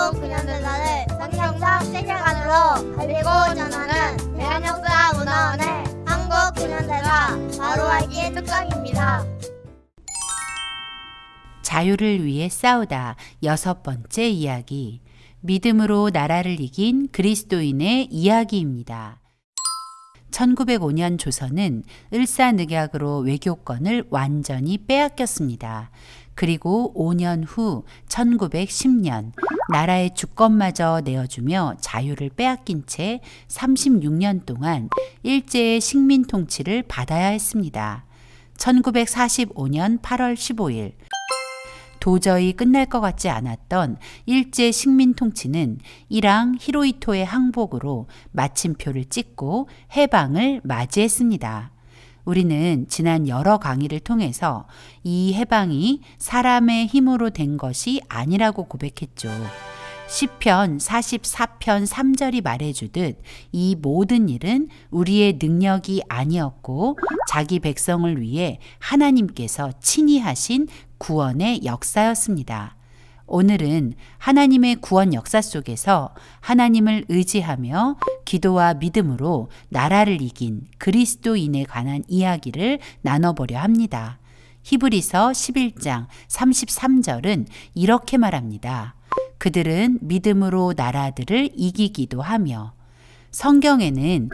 한국 근현대사를 성경적 세계관으로 알리고 전하는 대한역사 문화원의 한국 근현대사 바로 알기 특강입니다. 자유를 위해 싸우다 여섯 번째 이야기. 믿음으로 나라를 이긴 그리스도인의 이야기입니다. 1905년 조선은 을사늑약으로 외교권을 완전히 빼앗겼습니다. 그리고 5년 후 1910년 나라의 주권마저 내어주며 자유를 빼앗긴 채 36년 동안 일제의 식민 통치를 받아야 했습니다. 1945년 8월 15일 도저히 끝날 것 같지 않았던 일제 식민 통치는 이랑 히로이토의 항복으로 마침표를 찍고 해방을 맞이했습니다. 우리는 지난 여러 강의를 통해서 이 해방이 사람의 힘으로 된 것이 아니라고 고백했죠. 시편 44편 3절이 말해주듯 이 모든 일은 우리의 능력이 아니었고 자기 백성을 위해 하나님께서 친히 하신 구원의 역사였습니다. 오늘은 하나님의 구원 역사 속에서 하나님을 의지하며 기도와 믿음으로 나라를 이긴 그리스도인에 관한 이야기를 나눠보려 합니다. 히브리서 11장 33절은 이렇게 말합니다. 그들은 믿음으로 나라들을 이기기도 하며 성경에는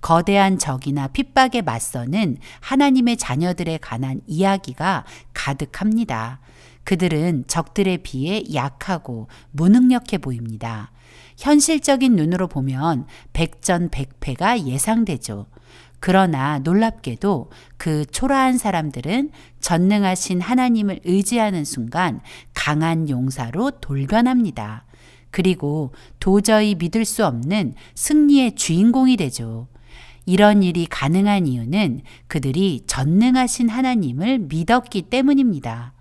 거대한 적이나 핍박에 맞서는 하나님의 자녀들에 관한 이야기가 가득합니다. 그들은 적들에 비해 약하고 무능력해 보입니다. 현실적인 눈으로 보면 백전백패가 예상되죠. 그러나 놀랍게도 그 초라한 사람들은 전능하신 하나님을 의지하는 순간 강한 용사로 돌변합니다. 그리고 도저히 믿을 수 없는 승리의 주인공이 되죠. 이런 일이 가능한 이유는 그들이 전능하신 하나님을 믿었기 때문입니다.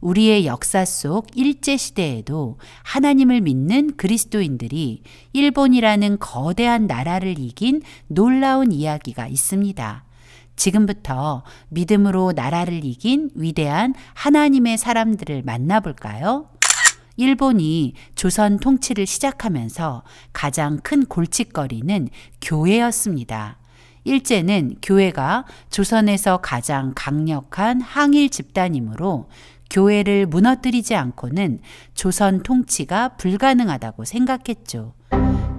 우리의 역사 속 일제시대에도 하나님을 믿는 그리스도인들이 일본이라는 거대한 나라를 이긴 놀라운 이야기가 있습니다. 지금부터 믿음으로 나라를 이긴 위대한 하나님의 사람들을 만나볼까요? 일본이 조선 통치를 시작하면서 가장 큰 골칫거리는 교회였습니다. 일제는 교회가 조선에서 가장 강력한 항일 집단이므로 교회를 무너뜨리지 않고는 조선 통치가 불가능하다고 생각했죠.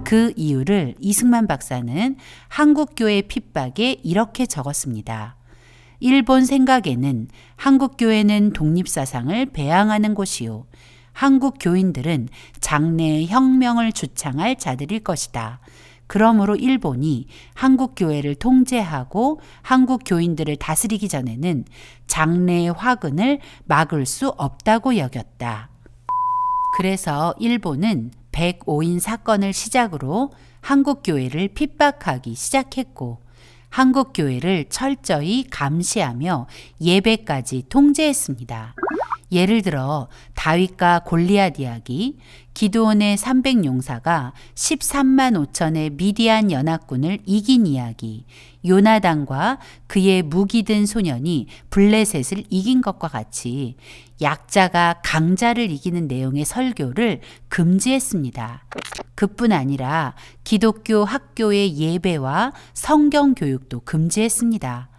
그 이유를 이승만 박사는 한국교회 핍박에 이렇게 적었습니다. 일본 생각에는 한국교회는 독립사상을 배양하는 곳이요. 한국 교인들은 장래의 혁명을 주창할 자들일 것이다. 그러므로 일본이 한국 교회를 통제하고 한국 교인들을 다스리기 전에는 장래의 화근을 막을 수 없다고 여겼다. 그래서 일본은 105인 사건을 시작으로 한국 교회를 핍박하기 시작했고 한국 교회를 철저히 감시하며 예배까지 통제했습니다. 예를 들어 다윗과 골리앗 이야기, 기드온의 300용사가 13만 5천의 미디안 연합군을 이긴 이야기, 요나단과 그의 무기 든 소년이 블레셋을 이긴 것과 같이 약자가 강자를 이기는 내용의 설교를 금지했습니다. 그뿐 아니라 기독교 학교의 예배와 성경 교육도 금지했습니다.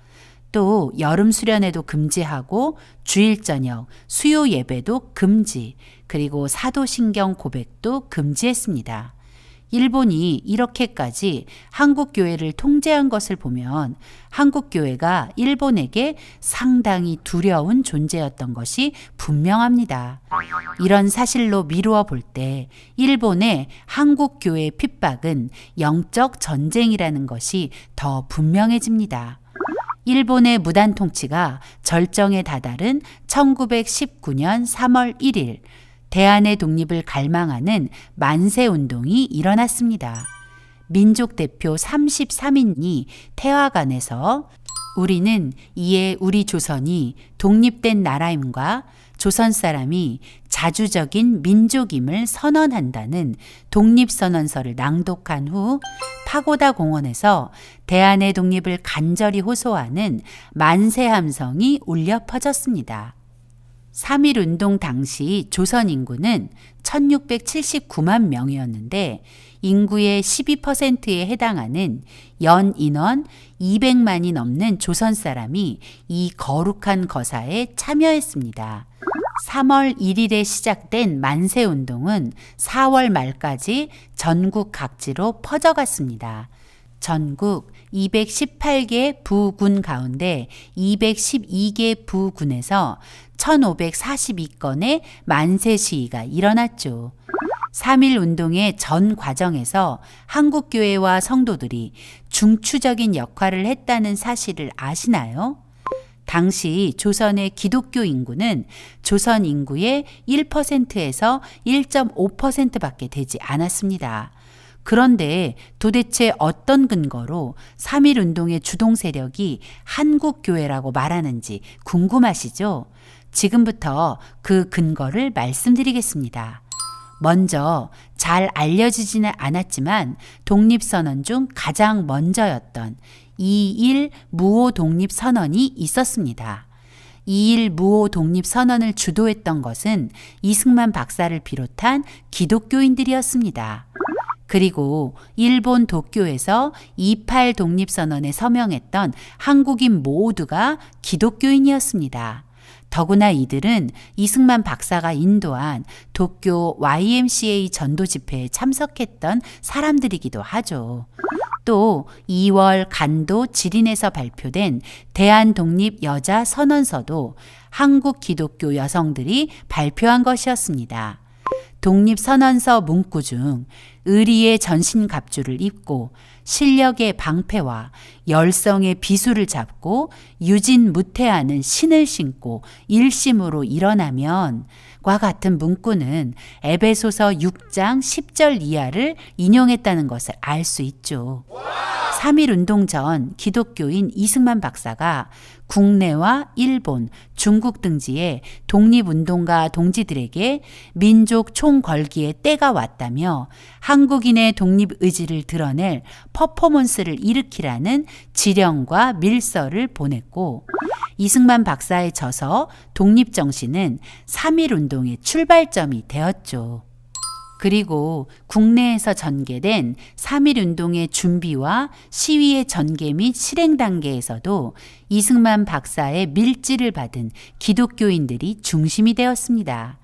또 여름 수련회도 금지하고 주일 저녁 수요 예배도 금지 그리고 사도신경 고백도 금지했습니다. 일본이 이렇게까지 한국 교회를 통제한 것을 보면 한국 교회가 일본에게 상당히 두려운 존재였던 것이 분명합니다. 이런 사실로 미루어 볼 때 일본의 한국 교회 핍박은 영적 전쟁이라는 것이 더 분명해집니다. 일본의 무단 통치가 절정에 다다른 1919년 3월 1일 대한의 독립을 갈망하는 만세 운동이 일어났습니다. 민족 대표 33인이 태화관에서 우리는 이에 우리 조선이 독립된 나라임과 조선 사람이 자주적인 민족임을 선언한다는 독립선언서를 낭독한 후 파고다 공원에서 대한의 독립을 간절히 호소하는 만세 함성이 울려 퍼졌습니다. 3.1 운동 당시 조선 인구는 1679만 명이었는데 인구의 12%에 해당하는 연 인원 200만이 넘는 조선 사람이 이 거룩한 거사에 참여했습니다. 3월 1일에 시작된 만세 운동은 4월 말까지 전국 각지로 퍼져갔습니다. 전국 218개 부군 가운데 212개 부군에서 1542건의 만세 시위가 일어났죠. 3.1 운동의 전 과정에서 한국교회와 성도들이 중추적인 역할을 했다는 사실을 아시나요? 당시 조선의 기독교 인구는 조선 인구의 1%에서 1.5%밖에 되지 않았습니다. 그런데 도대체 어떤 근거로 3.1 운동의 주동 세력이 한국교회라고 말하는지 궁금하시죠? 지금부터 그 근거를 말씀드리겠습니다. 먼저 잘 알려지지는 않았지만 독립선언 중 가장 먼저였던 2.1 무호 독립선언이 있었습니다. 2.1 무호 독립선언을 주도했던 것은 이승만 박사를 비롯한 기독교인들이었습니다. 그리고 일본 도쿄에서 28 독립선언에 서명했던 한국인 모두가 기독교인이었습니다. 더구나 이들은 이승만 박사가 인도한 도쿄 YMCA 전도 집회에 참석했던 사람들이기도 하죠. 또 2월 간도 지린에서 발표된 대한독립 여자 선언서도 한국 기독교 여성들이 발표한 것이었습니다. 독립선언서 문구 중 의리의 전신갑주를 입고 실력의 방패와 열성의 비수를 잡고 유진무태하는 신을 신고 일심으로 일어나면 과 같은 문구는 에베소서 6장 10절 이하를 인용했다는 것을 알 수 있죠. 3.1 운동 전 기독교인 이승만 박사가 국내와 일본, 중국 등지의 독립운동가 동지들에게 민족 총걸기의 때가 왔다며 한국인의 독립 의지를 드러낼 퍼포먼스를 일으키라는 지령과 밀서를 보냈고 이승만 박사의 저서 독립정신은 3.1 운동의 출발점이 되었죠. 그리고 국내에서 전개된 3.1 운동의 준비와 시위의 전개 및 실행 단계에서도 이승만 박사의 밀지를 받은 기독교인들이 중심이 되었습니다.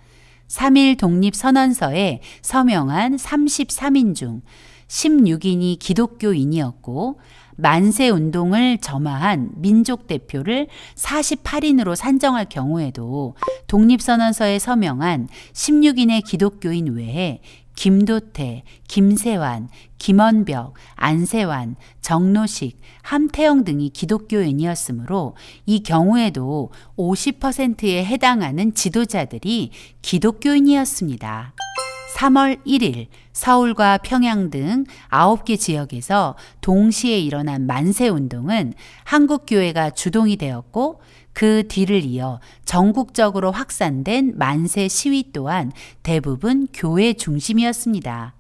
3.1 독립선언서에 서명한 33인 중 16인이 기독교인이었고 만세 운동을 점화한 민족 대표를 48인으로 산정할 경우에도 독립선언서에 서명한 16인의 기독교인 외에 김도태, 김세환, 김원벽, 안세환, 정노식, 함태영 등이 기독교인이었으므로 이 경우에도 50%에 해당하는 지도자들이 기독교인이었습니다. 3월 1일 서울과 평양 등 9개 지역에서 동시에 일어난 만세 운동은 한국교회가 주동이 되었고 그 뒤를 이어 전국적으로 확산된 만세 시위 또한 대부분 교회 중심이었습니다.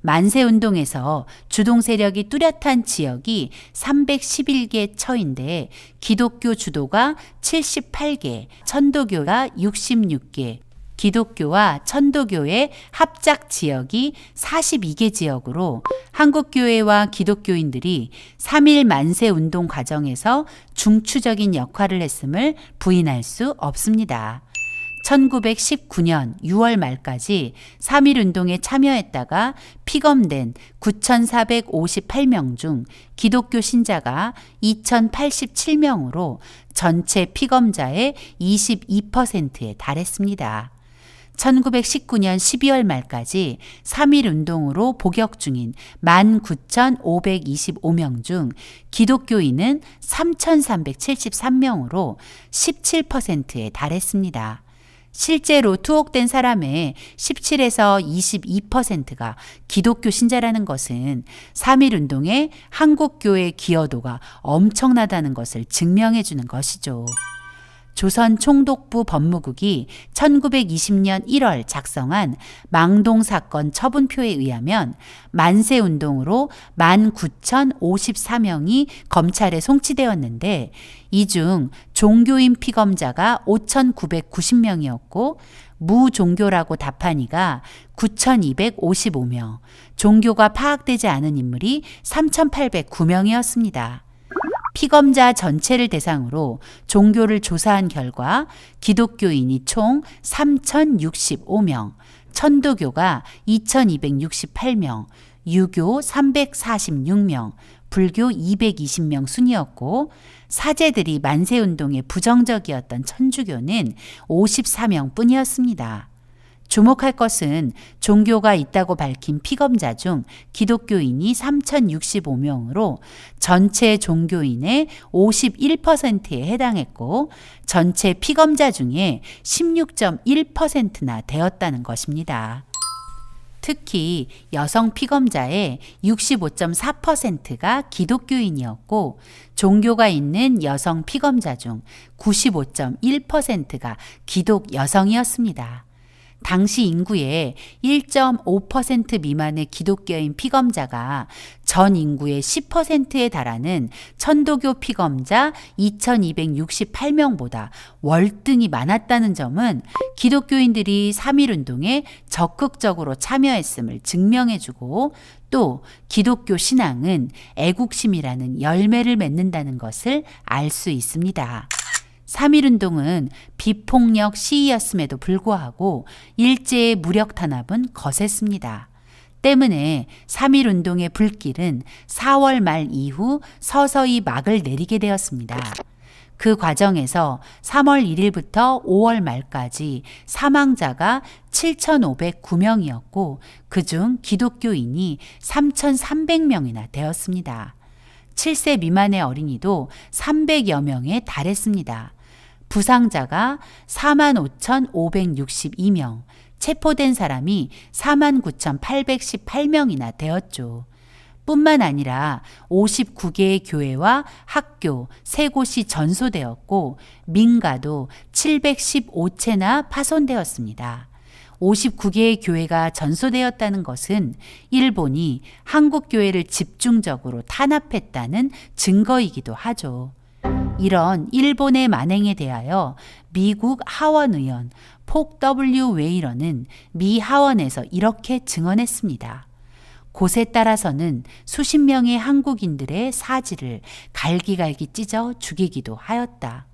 만세 운동에서 주동 세력이 뚜렷한 지역이 311개 처인데 기독교 주도가 78개, 천도교가 66개, 기독교와 천도교의 합작 지역이 42개 지역으로 한국교회와 기독교인들이 3.1 만세 운동 과정에서 중추적인 역할을 했음을 부인할 수 없습니다. 1919년 6월 말까지 3.1 운동에 참여했다가 피검된 9,458명 중 기독교 신자가 2,087명으로 전체 피검자의 22%에 달했습니다. 1919년 12월 말까지 3.1 운동으로 복역 중인 19,525명 중 기독교인은 3,373명으로 17%에 달했습니다. 실제로 투옥된 사람의 17에서 22%가 기독교 신자라는 것은 3.1 운동의 한국교회 기여도가 엄청나다는 것을 증명해 주는 것이죠. 조선 총독부 법무국이 1920년 1월 작성한 망동 사건 처분표에 의하면 만세 운동으로 19,054명이 검찰에 송치되었는데 이 중 종교인 피검자가 5,990명이었고 무종교라고 답하니가 9,255명, 종교가 파악되지 않은 인물이 3,809명이었습니다. 피검자 전체를 대상으로 종교를 조사한 결과 기독교인이 총 3,065명, 천도교가 2,268명, 유교 346명, 불교 220명 순이었고 사제들이 만세운동에 부정적이었던 천주교는 54명 뿐이었습니다. 주목할 것은 종교가 있다고 밝힌 피검자 중 기독교인이 3,065명으로 전체 종교인의 51%에 해당했고 전체 피검자 중에 16.1%나 되었다는 것입니다. 특히 여성 피검자의 65.4%가 기독교인이었고 종교가 있는 여성 피검자 중 95.1%가 기독 여성이었습니다. 당시 인구의 1.5% 미만의 기독교인 피검자가 전 인구의 10%에 달하는 천도교 피검자 2268명보다 월등히 많았다는 점은 기독교인들이 3.1운동에 적극적으로 참여했음을 증명해주고 또 기독교 신앙은 애국심이라는 열매를 맺는다는 것을 알 수 있습니다. 3.1운동은 비폭력 시위였음에도 불구하고 일제의 무력 탄압은 거셌습니다. 때문에 3.1운동의 불길은 4월 말 이후 서서히 막을 내리게 되었습니다. 그 과정에서 3월 1일부터 5월 말까지 사망자가 7,509명이었고 그중 기독교인이 3,300명이나 되었습니다. 7세 미만의 어린이도 300여 명에 달했습니다. 부상자가 45,562명, 체포된 사람이 49,818명이나 되었죠. 뿐만 아니라 59개의 교회와 학교 세 곳이 전소되었고 민가도 715채나 파손되었습니다. 59개의 교회가 전소되었다는 것은 일본이 한국 교회를 집중적으로 탄압했다는 증거이기도 하죠. 이런 일본의 만행에 대하여 미국 하원 의원 폭 W 웨이러는 미 하원에서 이렇게 증언했습니다. 곳에 따라서는 수십 명의 한국인들의 사지를 갈기갈기 찢어 죽이기도 하였다.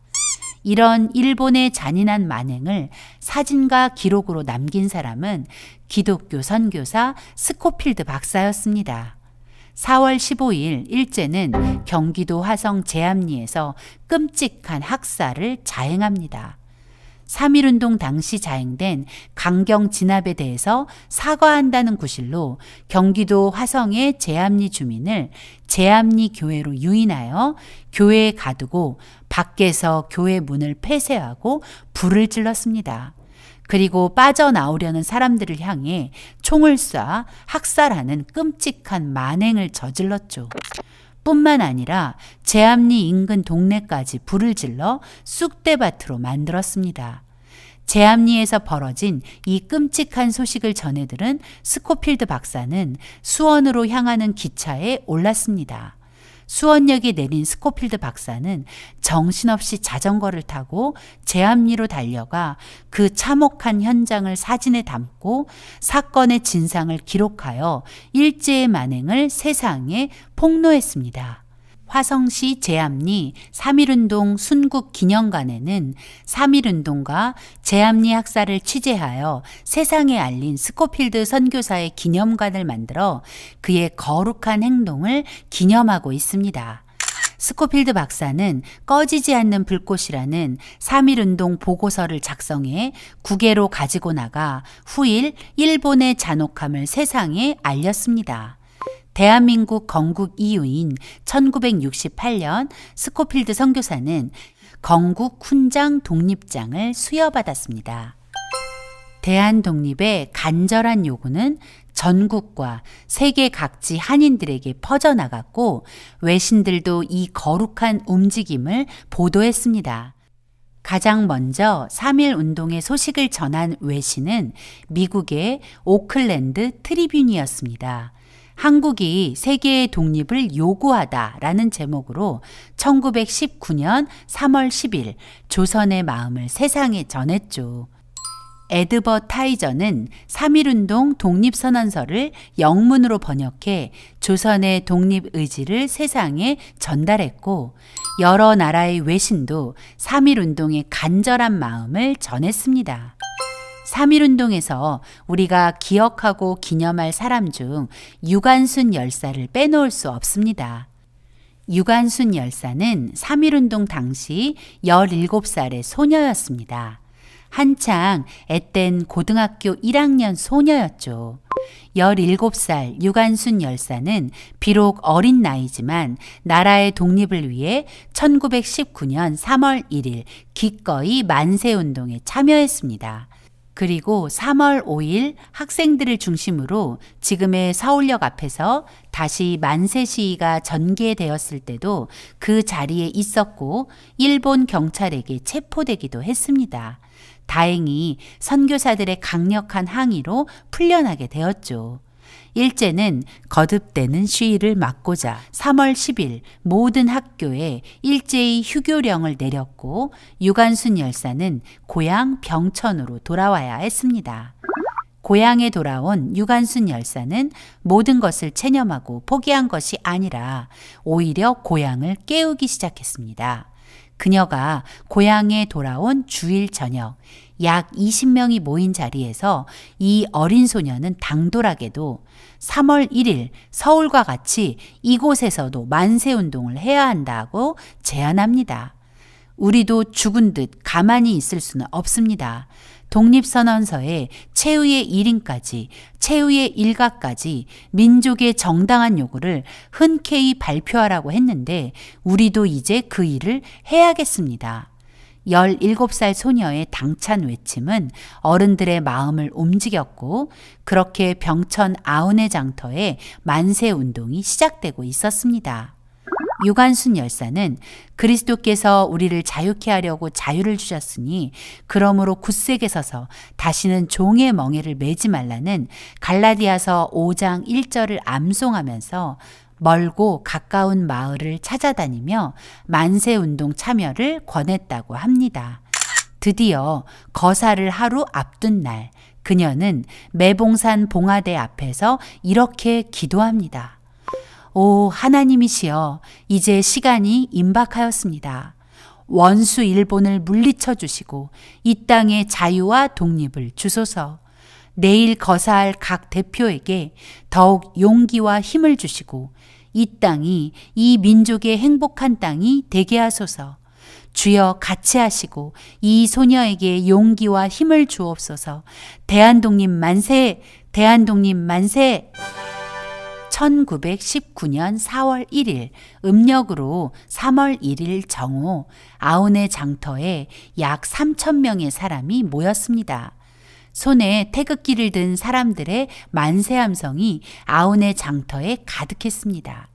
이런 일본의 잔인한 만행을 사진과 기록으로 남긴 사람은 기독교 선교사 스코필드 박사였습니다. 4월 15일 일제는 경기도 화성 제암리에서 끔찍한 학살을 자행합니다. 3.1운동 당시 자행된 강경 진압에 대해서 사과한다는 구실로 경기도 화성의 제암리 주민을 제암리 교회로 유인하여 교회에 가두고 밖에서 교회 문을 폐쇄하고 불을 질렀습니다. 그리고 빠져나오려는 사람들을 향해 총을 쏴 학살하는 끔찍한 만행을 저질렀죠. 뿐만 아니라 제암리 인근 동네까지 불을 질러 쑥대밭으로 만들었습니다. 제암리에서 벌어진 이 끔찍한 소식을 전해들은 스코필드 박사는 수원으로 향하는 기차에 올랐습니다. 수원역에 내린 스코필드 박사는 정신없이 자전거를 타고 제암리로 달려가 그 참혹한 현장을 사진에 담고 사건의 진상을 기록하여 일제의 만행을 세상에 폭로했습니다. 화성시 제암리 3.1운동 순국 기념관에는 3.1운동과 제암리 학살을 취재하여 세상에 알린 스코필드 선교사의 기념관을 만들어 그의 거룩한 행동을 기념하고 있습니다. 스코필드 박사는 꺼지지 않는 불꽃이라는 3.1운동 보고서를 작성해 국외로 가지고 나가 후일 일본의 잔혹함을 세상에 알렸습니다. 대한민국 건국 이후인 1968년 스코필드 선교사는 건국 훈장 독립장을 수여받았습니다. 대한 독립의 간절한 요구는 전국과 세계 각지 한인들에게 퍼져나갔고 외신들도 이 거룩한 움직임을 보도했습니다. 가장 먼저 3.1 운동의 소식을 전한 외신은 미국의 오클랜드 트리뷴이었습니다. 한국이 세계의 독립을 요구하다라는 제목으로 1919년 3월 10일 조선의 마음을 세상에 전했죠. 에드버타이저는 3.1운동 독립선언서를 영문으로 번역해 조선의 독립 의지를 세상에 전달했고, 여러 나라의 외신도 3.1운동의 간절한 마음을 전했습니다. 3.1운동에서 우리가 기억하고 기념할 사람 중 유관순 열사를 빼놓을 수 없습니다. 유관순 열사는 3.1운동 당시 17살의 소녀였습니다. 한창 앳된 고등학교 1학년 소녀였죠. 17살 유관순 열사는 비록 어린 나이지만 나라의 독립을 위해 1919년 3월 1일 기꺼이 만세운동에 참여했습니다. 그리고 3월 5일 학생들을 중심으로 지금의 서울역 앞에서 다시 만세 시위가 전개되었을 때도 그 자리에 있었고 일본 경찰에게 체포되기도 했습니다. 다행히 선교사들의 강력한 항의로 풀려나게 되었죠. 일제는 거듭되는 시위를 막고자 3월 10일 모든 학교에 일제히 휴교령을 내렸고 유관순 열사는 고향 병천으로 돌아와야 했습니다. 고향에 돌아온 유관순 열사는 모든 것을 체념하고 포기한 것이 아니라 오히려 고향을 깨우기 시작했습니다. 그녀가 고향에 돌아온 주일 저녁 약 20명이 모인 자리에서 이 어린 소녀는 당돌하게도 3월 1일 서울과 같이 이곳에서도 만세 운동을 해야 한다고 제안합니다. 우리도 죽은 듯 가만히 있을 수는 없습니다. 독립선언서에 최후의 1인까지, 최후의 일가까지 민족의 정당한 요구를 흔쾌히 발표하라고 했는데 우리도 이제 그 일을 해야겠습니다. 17살 소녀의 당찬 외침은 어른들의 마음을 움직였고 그렇게 병천 아운의 장터에 만세 운동이 시작되고 있었습니다. 유관순 열사는 그리스도께서 우리를 자유케 하려고 자유를 주셨으니 그러므로 굳세게 서서 다시는 종의 멍에를 매지 말라는 갈라디아서 5장 1절을 암송하면서 멀고 가까운 마을을 찾아다니며 만세 운동 참여를 권했다고 합니다. 드디어 거사를 하루 앞둔 날 그녀는 매봉산 봉화대 앞에서 이렇게 기도합니다. 오 하나님이시여 이제 시간이 임박하였습니다. 원수 일본을 물리쳐 주시고 이 땅의 자유와 독립을 주소서. 내일 거사할 각 대표에게 더욱 용기와 힘을 주시고 이 땅이 이 민족의 행복한 땅이 되게 하소서. 주여 같이 하시고 이 소녀에게 용기와 힘을 주옵소서. 대한독립 만세! 대한독립 만세! 1919년 4월 1일 음력으로 3월 1일 정오 아운의 장터에 약 3천 명의 사람이 모였습니다. 손에 태극기를 든 사람들의 만세 함성이 아운의 장터에 가득했습니다.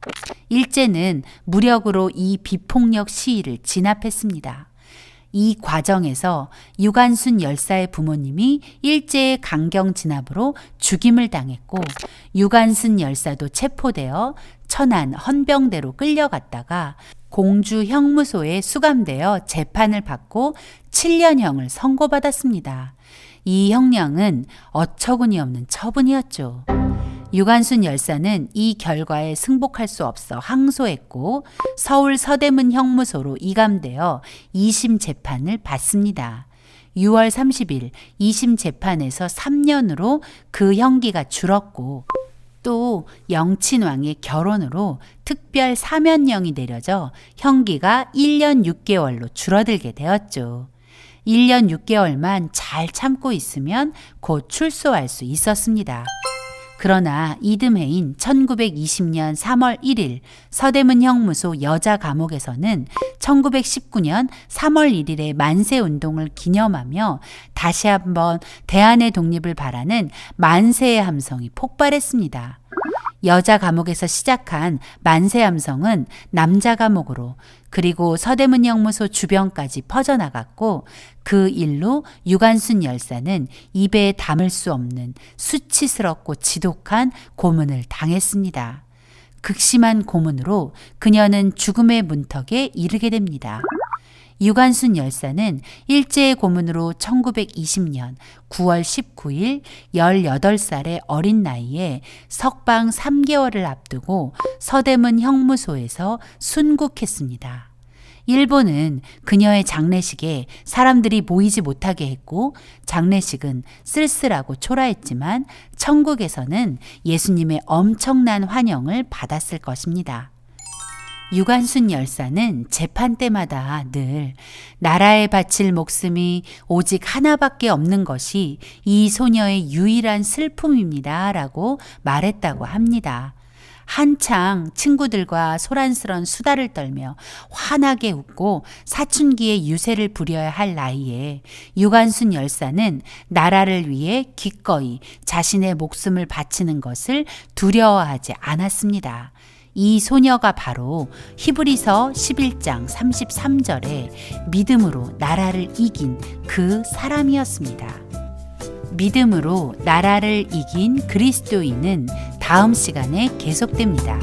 일제는 무력으로 이 비폭력 시위를 진압했습니다. 이 과정에서 유관순 열사의 부모님이 일제의 강경 진압으로 죽임을 당했고 유관순 열사도 체포되어 천안 헌병대로 끌려갔다가 공주 형무소에 수감되어 재판을 받고 7년형을 선고받았습니다. 이 형량은 어처구니 없는 처분이었죠. 유관순 열사는 이 결과에 승복할 수 없어 항소했고 서울 서대문 형무소로 이감되어 2심 재판을 받습니다. 6월 30일 2심 재판에서 3년으로 그 형기가 줄었고 또 영친왕의 결혼으로 특별 사면령이 내려져 형기가 1년 6개월로 줄어들게 되었죠. 1년 6개월만 잘 참고 있으면 곧 출소할 수 있었습니다. 그러나 이듬해인 1920년 3월 1일 서대문 형무소 여자 감옥에서는 1919년 3월 1일의 만세 운동을 기념하며 다시 한번 대한의 독립을 바라는 만세의 함성이 폭발했습니다. 여자 감옥에서 시작한 만세 함성은 남자 감옥으로 그리고 서대문 형무소 주변까지 퍼져나갔고 그 일로 유관순 열사는 입에 담을 수 없는 수치스럽고 지독한 고문을 당했습니다. 극심한 고문으로 그녀는 죽음의 문턱에 이르게 됩니다. 유관순 열사는 일제의 고문으로 1920년 9월 19일 18살의 어린 나이에 석방 3개월을 앞두고 서대문 형무소에서 순국했습니다. 일본은 그녀의 장례식에 사람들이 모이지 못하게 했고 장례식은 쓸쓸하고 초라했지만 천국에서는 예수님의 엄청난 환영을 받았을 것입니다. 유관순 열사는 재판 때마다 늘 나라에 바칠 목숨이 오직 하나밖에 없는 것이 이 소녀의 유일한 슬픔입니다. 라고 말했다고 합니다. 한창 친구들과 소란스런 수다를 떨며 환하게 웃고 사춘기의 유세를 부려야 할 나이에 유관순 열사는 나라를 위해 기꺼이 자신의 목숨을 바치는 것을 두려워하지 않았습니다. 이 소녀가 바로 히브리서 11장 33절에 믿음으로 나라를 이긴 그 사람이었습니다. 믿음으로 나라를 이긴 그리스도인은 다음 시간에 계속됩니다.